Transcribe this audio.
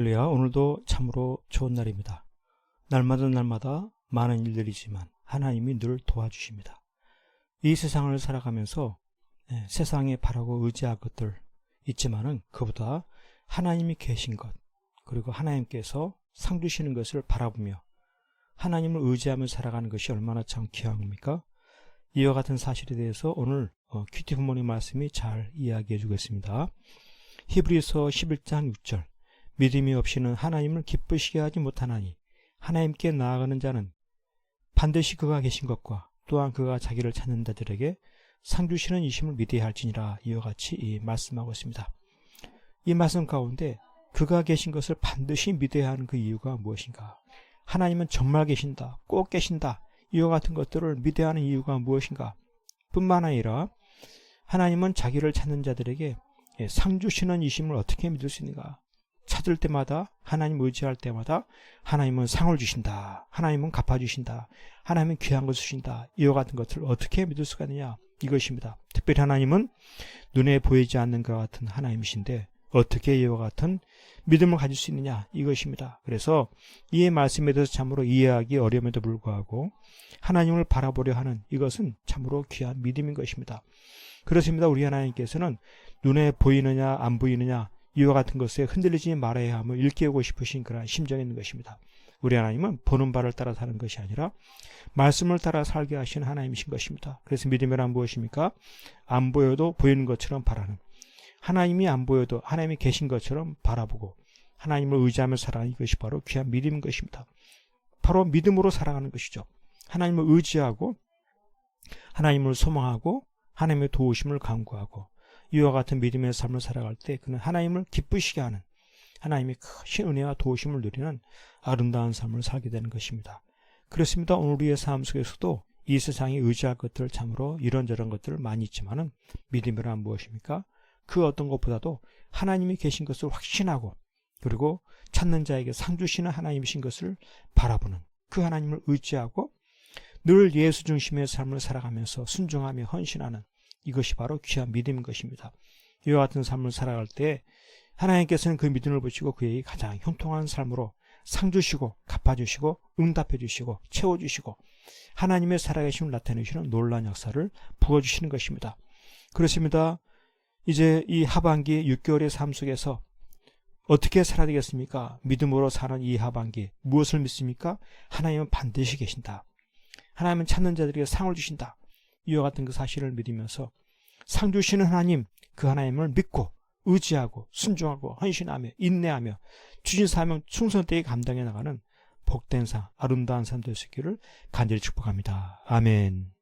할렐루야 오늘도 참으로 좋은 날입니다. 날마다 날마다 많은 일들이지만 하나님이 늘 도와주십니다. 이 세상을 살아가면서 예, 세상에 바라고 의지할 것들 있지만은 그보다 하나님이 계신 것 그리고 하나님께서 상 주시는 것을 바라보며 하나님을 의지하며 살아가는 것이 얼마나 참 귀한 겁니까? 이와 같은 사실에 대해서 오늘 어, 큐티 부모님 말씀이 잘 이야기해 주겠습니다. 히브리서 11장 6절 믿음이 없이는 하나님을 기쁘시게 하지 못하나니 하나님께 나아가는 자는 반드시 그가 계신 것과 또한 그가 자기를 찾는 자들에게 상 주시는 이심을 믿어야 할지니라 이와 같이 이 말씀하고 있습니다. 이 말씀 가운데 그가 계신 것을 반드시 믿어야 하는 그 이유가 무엇인가? 하나님은 정말 계신다, 꼭 계신다, 이와 같은 것들을 믿어야 하는 이유가 무엇인가? 뿐만 아니라 하나님은 자기를 찾는 자들에게 예, 상 주시는 이심을 어떻게 믿을 수 있는가? 찾을 때마다 하나님 의지할 때마다 하나님은 상을 주신다. 하나님은 갚아주신다. 하나님은 귀한 것을 주신다. 이와 같은 것을 어떻게 믿을 수가 있느냐? 이것입니다. 특별히 하나님은 눈에 보이지 않는 것 같은 하나님이신데 어떻게 이와 같은 믿음을 가질 수 있느냐? 이것입니다. 그래서 이 말씀에 대해서 참으로 이해하기 어려움에도 불구하고 하나님을 바라보려 하는 이것은 참으로 귀한 믿음인 것입니다. 그렇습니다. 우리 하나님께서는 눈에 보이느냐 안 보이느냐 이와 같은 것에 흔들리지 말아야 함을 일깨우고 싶으신 그러한 심정이 있는 것입니다. 우리 하나님은 보는 바를 따라 사는 것이 아니라 말씀을 따라 살게 하신 하나님이신 것입니다. 그래서 믿음이란 무엇입니까? 안 보여도 보이는 것처럼 바라는 하나님이 안 보여도 하나님이 계신 것처럼 바라보고 하나님을 의지하며 살아가는 이것이 바로 귀한 믿음인 것입니다. 바로 믿음으로 살아가는 것이죠. 하나님을 의지하고 하나님을 소망하고 하나님의 도우심을 간구하고 이와 같은 믿음의 삶을 살아갈 때 그는 하나님을 기쁘시게 하는 하나님의 크신 은혜와 도우심을 누리는 아름다운 삶을 살게 되는 것입니다. 그렇습니다. 오늘 우리의 삶 속에서도 이 세상에 의지할 것들 참으로 이런저런 것들 많이 있지만은 믿음이란 무엇입니까? 그 어떤 것보다도 하나님이 계신 것을 확신하고 그리고 찾는 자에게 상 주시는 하나님이신 것을 바라보는 그 하나님을 의지하고 늘 예수 중심의 삶을 살아가면서 순종하며 헌신하는 이것이 바로 귀한 믿음인 것입니다. 이와 같은 삶을 살아갈 때 하나님께서는 그 믿음을 보시고 그에게 가장 형통한 삶으로 상 주시고 갚아주시고 응답해 주시고 채워주시고 하나님의 살아계심을 나타내시는 놀란 역사를 부어주시는 것입니다. 그렇습니다. 이제 이 하반기 6개월의 삶 속에서 어떻게 살아야 되겠습니까? 믿음으로 사는 이 하반기 무엇을 믿습니까? 하나님은 반드시 계신다. 하나님은 찾는 자들에게 상을 주신다. 이와 같은 그 사실을 믿으면서 상 주시는 하나님, 그 하나님을 믿고 의지하고 순종하고 헌신하며 인내하며 주신 사명 충성되게 감당해 나가는 복된 상, 아름다운 삶 될 수 있기를 간절히 축복합니다. 아멘.